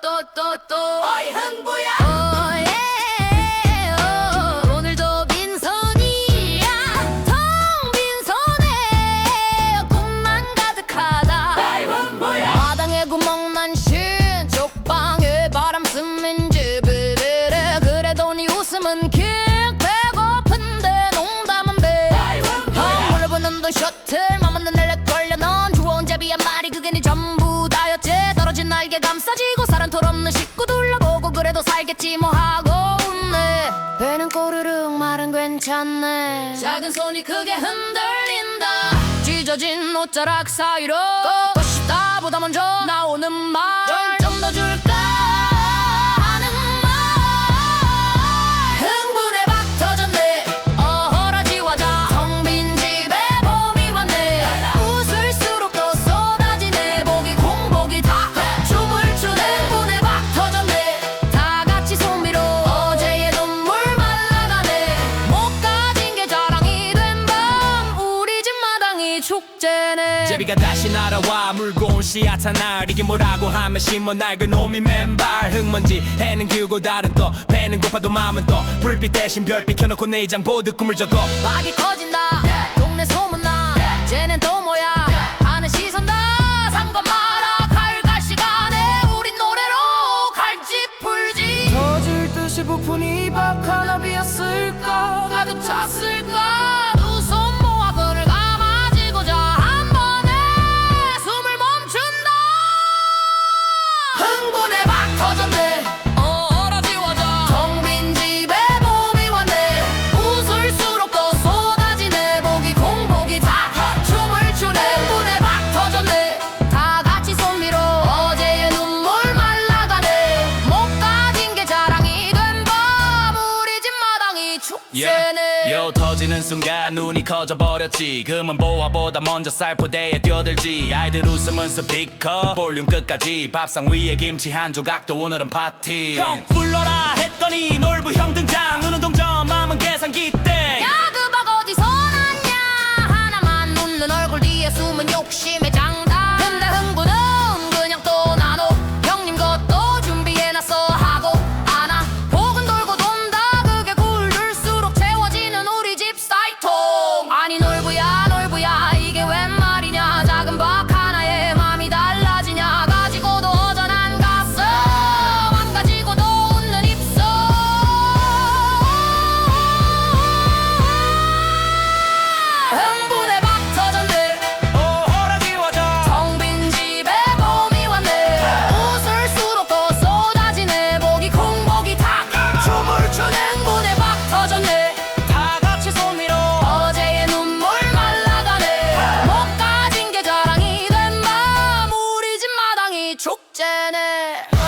또또또 어이 흥부야 오 그래도 살겠지 뭐 하고 웃네. 배는 꼬르륵 말은 괜찮네. 작은 손이 크게 흔들린다. 찢어진 옷자락 사이로 것이다. 보다 먼저 축제네. 제비가 다시 날아와 물고 온 씨앗한 날 이게 뭐라고 하면 심어 낡은 놈이 맨발. 흙먼지 해는 길고 다른 또 배는 고파도 마음은 또. 불빛 대신 별빛 켜놓고 내장 보듯 꿈을 적어 막이 커진다. 동네 소문나. 쟤넨 또 뭐야? 하는 시선 다. 상관 마라. 갈갈 시간에 우린 노래로 갈집 풀지. 터질 듯이 부푼 이박 하나 비었을까? 가득 찼을 축제네. 요 터지는 순간 눈이 커져버렸지. 금은 보아보다 먼저 살포대에 뛰어들지. 아이들 웃으면 스피커 볼륨 끝까지. 밥상 위에 김치 한 조각도 오늘은 파티. 형 불러라 했더니 놀부 형 등장. 눈은 동점 마음은 계산기 Jenner.